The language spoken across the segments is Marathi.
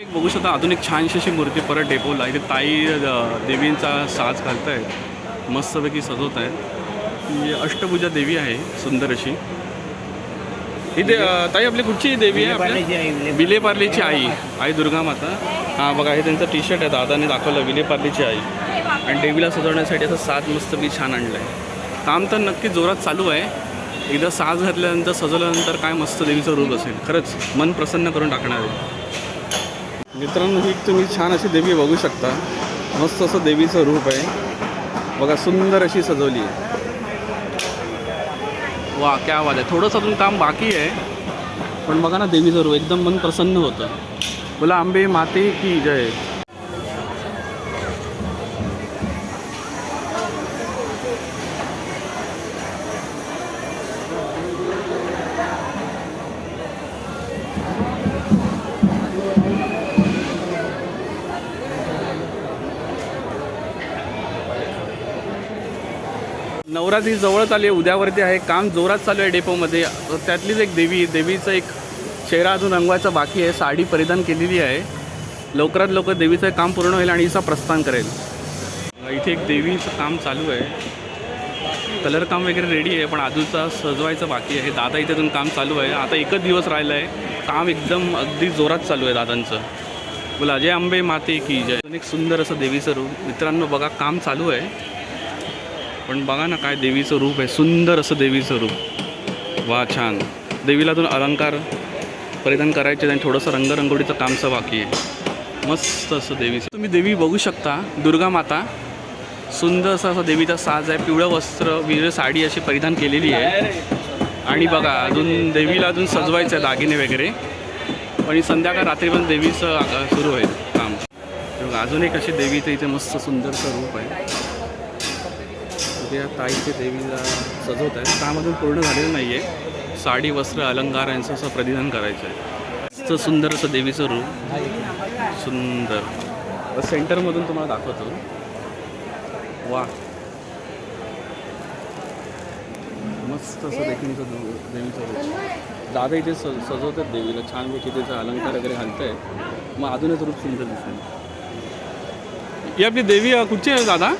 एक बघू शकता अजून एक छानशी अशी मूर्ती परत डेपोला. इथे ताई देवींचा साज घालतायत. मस्तपैकी सजवत आहेत. ही अष्टभुजा देवी आहे सुंदर अशी. अ, ताई आपली कुठची देवी आहे विलेपार्लीची आई आई. दुर्गा माता. हां बघा हे त्यांचं टी शर्ट आहे. दादाने दाखवलं विलेपार्लीची आई. आणि देवीला सजवण्यासाठी असं साज मस्तपैकी छान आणलं आहे काम तर नक्की जोरात चालू आहे. एकदा साज घातल्यानंतर सजवल्यानंतर काय मस्त देवीचं रूप असेल. खरंच मन प्रसन्न करून टाकणार आहे. मित्रांनो ही तुम्ही छान अशी देवी बघू शकता. मस्त असं देवीचं रूप आहे. बघा सुंदर अशी सजवली आहे. वा क्या वाद आहे. थोडंसं अजून काम बाकी आहे. पण बघा ना देवीचं रूप एकदम मन प्रसन्न होतं. बोला आंबे माते की जय? नवरात्री जवळच आली आहे उद्यावरती आहे. काम जोरात चालू आहे डेपोमध्ये. त्यातलीच एक देवी देवीचं एक चेहरा अजून रंगवायचा बाकी आहे. साडी परिधान केलेली आहे. लवकरात लवकर देवीचं काम पूर्ण होईल आणि हिचा प्रस्थान करेल. इथे एक देवीचं काम चालू आहे. कलर काम वगैरे रेडी आहे पण आजूचा सजवायचं बाकी आहे. दादा इथे अजून काम चालू आहे. आता एकच दिवस राहिलं आहे. काम एकदम अगदी जोरात चालू आहे दादांचं. बोला अजय आंबे माते की जय. एक सुंदर असं देवीचं रूप. मित्रांनो बघा काम चालू आहे. पण बघा ना काय देवीचं रूप आहे. सुंदर असं देवीचं रूप. वा छान. देवीला अजून अलंकार परिधान करायचे आणि थोडंसं रंगरंगोळीचं कामचं बाकी आहे. मस्त असं देवीचं तुम्ही देवी बघू शकता दुर्गा माता. सुंदर असं असं देवीचा साज आहे. पिवळं वस्त्र विर साडी अशी परिधान केलेली आहे. आणि बघा अजून देवीला अजून सजवायचं आहे दागिने वगैरे. आणि संध्याकाळ रात्री पण देवीचं सुरू आहे काम. बघा, अजून एक अशी देवीचं इथे मस्त सुंदरचं रूप आहे. त्या ताईचे देवीला सजवत आहे त्यामधून पूर्ण झालेलं नाही आहे साडी वस्त्र अलंकार यांचं असं परिधान करायचं आहे. मस्त सुंदर असं देवीचं रूप. सुंदर. सेंटरमधून तुम्हाला दाखवतो. वा. मस्त असं देखील देवीचं रूप. दादा इथे स सजवतात देवीला. छानपैकी त्याचा अलंकार वगैरे घालत आहे मग अजूनच रूप सुंदर दिसेल. ही आपली देवी कुठची आहे दादा?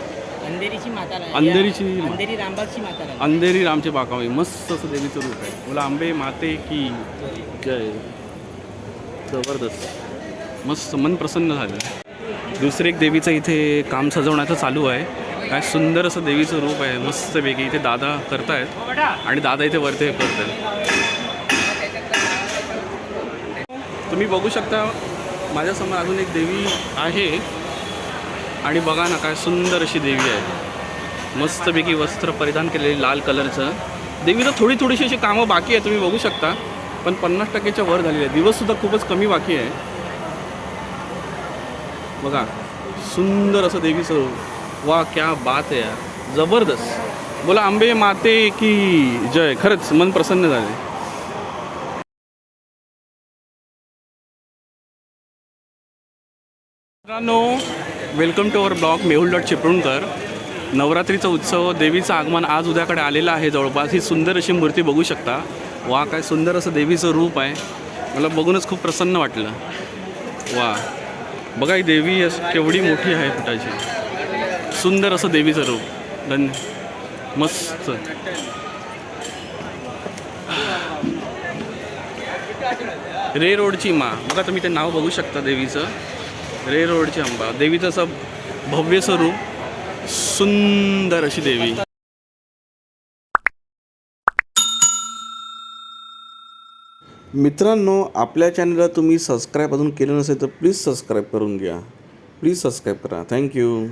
अंधेरीची माता अंधेरीची अंधेरी रामबागची माता रा- अंधेरी रामचे बाकावे मस्त असं देवीचं रूप आहे. बोला आंबे माते की जय. जबरदस्त. मस्त मन प्रसन्न झालं. दुसरे एक देवीचं इथे काम सजवण्याचं चालू आहे. काय सुंदर असं देवीचं रूप आहे. मस्तपैकी इथे दादा करतायत. आणि दादा इथे वरती हे करतात तुम्ही बघू शकता माझ्यासमोर अजून एक देवी आहे. आणि बघा ना काय सुंदर अशी देवी आहे. मस्तपैकी वस्त्र परिधान केलेली लाल कलरचं. देवीला थोडी थोडीशी अशी कामं बाकी आहे तुम्ही बघू शकता. पण पन्नास टक्क्याच्या वर झालेली आहे. दिवससुद्धा खूपच कमी बाकी आहे. बघा सुंदर असं देवीचं रूप. वा क्या बात आहे यार. जबरदस्त. बोला आंबे माते की जय. खरंच मन प्रसन्न झाले. मित्रांनो welcome to our blog Mehul dot Chiplunkar नवरात्रीचा उत्सव देवीचं आगमन आज उद्याकडे आलेलं आहे जवळपास. ही सुंदर अशी मूर्ती बघू शकता. वा काय सुंदर असं देवीचं रूप आहे. मला बघूनच खूप प्रसन्न वाटलं. वा. बघा ही देवी केवढी मोठी आहे फुटाची. सुंदर असं देवीचं रूप. धन्य. मस्त. रे रोडची मा. बघा तुम्ही ते नाव बघू शकता देवीचं. रे रोडची अंबा देवीचं असं भव्य स्वरूप सुंदर अशी देवी. मित्रांनो आपल्या चॅनलला तुम्ही सबस्क्राईब अजून केलं नसेल तर प्लीज सबस्क्राईब करून घ्या. प्लीज सबस्क्राईब करा. थँक्यू